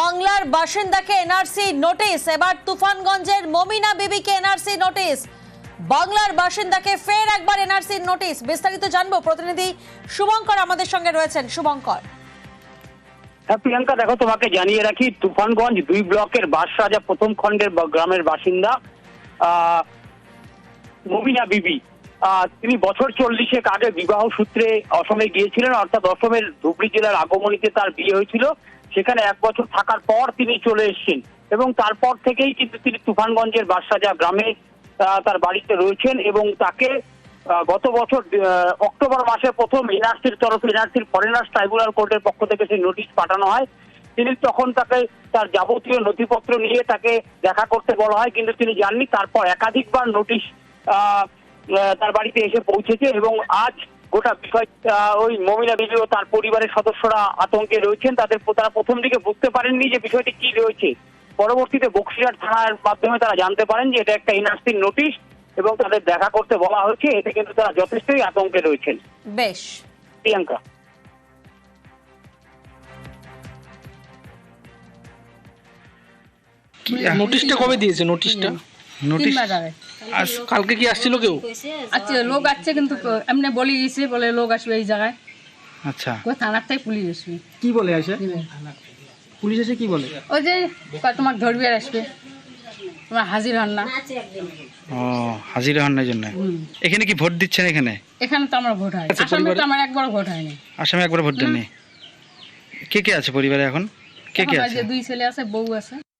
বাংলার বাসিন্দাকে NRC notice. এবার তুফানগঞ্জের মমিনা বিবিকে এনআরসি নোটিশ। বাংলার বাসিন্দাকে ফের একবার এনআরসি নোটিশ। বিস্তারিত জানব প্রতিনিধি শুভঙ্কর আমাদের সঙ্গে রয়েছেন। শুভঙ্কর। হ্যাঁ প্রিয়াঙ্কা, দেখো, তোমাকে জানিয়ে রাখি, তুফানগঞ্জ দুই ব্লকের বাসরাজা প্রথম খণ্ডের গ্রামের বাসিন্দা মুমিনা বিবি। তিনি বছর চল্লিশেক আগে বিবাহ সূত্রে অসমে গিয়েছিলেন, অর্থাৎ অসমের ধুবড়ি জেলার আগমনীতে তার বিয়ে হয়েছিল। সেখানে এক বছর থাকার পর তিনি চলে এসেছেন। এবং তারপর থেকেই কিন্তু তিনি তুফানগঞ্জের বাসরাজা গ্রামে তার বাড়িতে রয়েছেন এবং তাকে গত বছর অক্টোবর মাসে প্রথম এনআরসির তরফে এনআরসির ফরেনার্স ট্রাইব্যুনাল কোর্টের পক্ষ থেকে সেই নোটিশ পাঠানো হয়। তিনি তখন তাকে তার যাবতীয় নথিপত্র নিয়ে তাকে দেখা করতে বলা হয়, কিন্তু তিনি যাননি। তারপর একাধিকবার নোটিশ তার বাড়িতে এসে পৌঁছেছে এবং আজ গোটা বিষয় আহ, ওই মমিনা বিবি ও তার পরিবারের সদস্যরা আতঙ্কে রয়েছেন। তাদের তারা প্রথম দিকে বুঝতে পারেননি যে বিষয়টি কি রয়েছে। পরবর্তীতে বক্সিরহাট থানার মাধ্যমে তারা জানতে পারেন যে এটা একটা এনআরসির নোটিশ এবং তাদের দেখা করতে বলা হয়েছে। এতে কিন্তু তারা যথেষ্টই আতঙ্কে রয়েছেন। বেশ। প্রিয়াঙ্কা। নোটিশটা কবে দিয়েছে নোটিশটা? নোটিশ কালকে কি আসছিল কেউ? আচ্ছা লোক আসছে কিন্তু এমনি বলে গেছে বলে লোক আসবে এই জায়গায়। আচ্ছা। কই থানার থেকে পুলিশ আসবে। কি বলে আসে? পুলিশ এসে কি বলে? ওই যে তোমাকে ধরবে আর আসবে। তোমার হাজির হন না। ও হাজিরা হওয়ার জন্য। এখানে কি ভোট দিচ্ছেন এখানে? এখানে তো আমার ভোট হয়। আচ্ছা, আসামে তো আমার একবার ভোট হয়নি। আসামে একবার ভোট দেননি। কে কে আছে পরিবারে এখন? কে কে আছে? দুই ছেলে আছে বউ আছে।